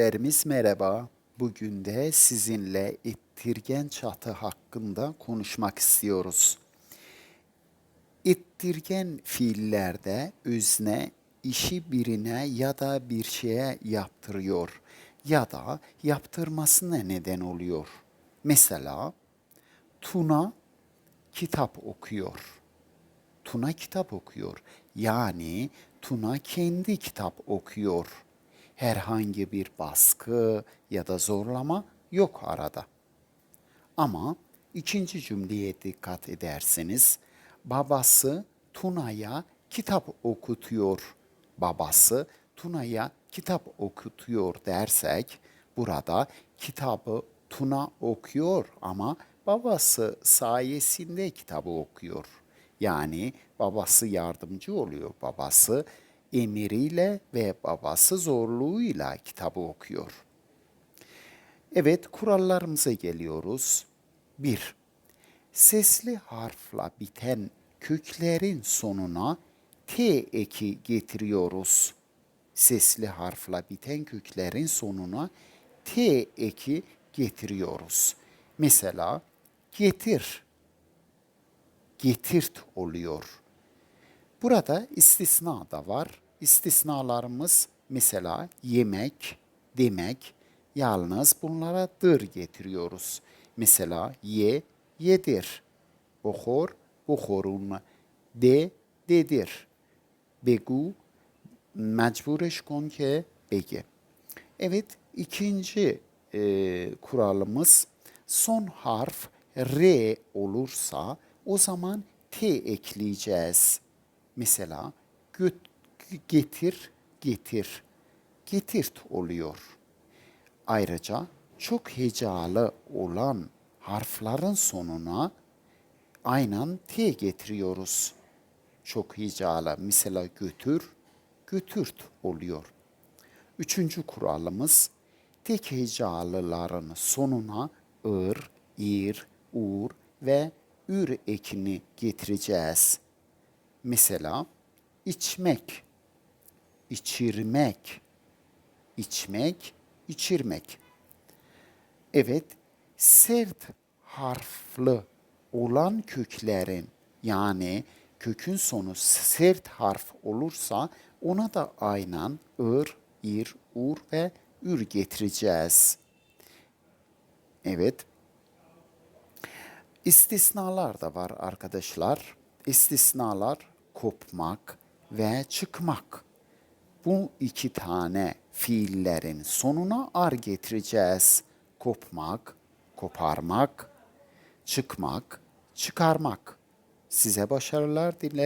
Öğrencilerimiz merhaba. Bugün de sizinle ittirgen çatı hakkında konuşmak istiyoruz. İttirgen fiillerde özne işi birine ya da bir şeye yaptırıyor ya da yaptırmasına neden oluyor. Mesela Tuna kitap okuyor. Tuna kitap okuyor. Yani Tuna kendi kitap okuyor. Herhangi bir baskı ya da zorlama yok arada. Ama ikinci cümleye dikkat ederseniz babası Tuna'ya kitap okutuyor. Babası Tuna'ya kitap okutuyor dersek burada kitabı Tuna okuyor ama babası sayesinde kitabı okuyor. Yani babası yardımcı oluyor. Babası emiriyle ve babası zorluğuyla kitabı okuyor. Evet, kurallarımıza geliyoruz. 1. Sesli harfla biten köklerin sonuna T eki getiriyoruz. Sesli harfla biten köklerin sonuna T eki getiriyoruz. Mesela getir, getirt oluyor. Burada istisna da var. İstisnalarımız mesela yemek, demek, yalnız bunlara dır getiriyoruz. Mesela ye, yedir. Buhor, buhorun. De, dedir. Begu, mecbureş kon ki bege. Evet, ikinci e, kuralımız son harf R olursa o zaman T ekleyeceğiz. Mesela göt, getir, getir. Getirt oluyor. Ayrıca çok hecalı olan harflerin sonuna aynen T getiriyoruz. Çok hecalı. Mesela götür, götürt oluyor. Üçüncü kuralımız tek hecalıların sonuna ır, ir, ur ve ür ekini getireceğiz. Mesela içmek, içirmek, içmek, içirmek. Evet, sert harfli olan köklerin yani kökün sonu sert harf olursa ona da aynen ır, ir, ur ve ür getireceğiz. Evet. İstisnalar da var arkadaşlar. İstisnalar kopmak ve çıkmak. Bu iki tane fiillerin sonuna ar getireceğiz. Kopmak, koparmak, çıkmak, çıkarmak. Size başarılar dilerim.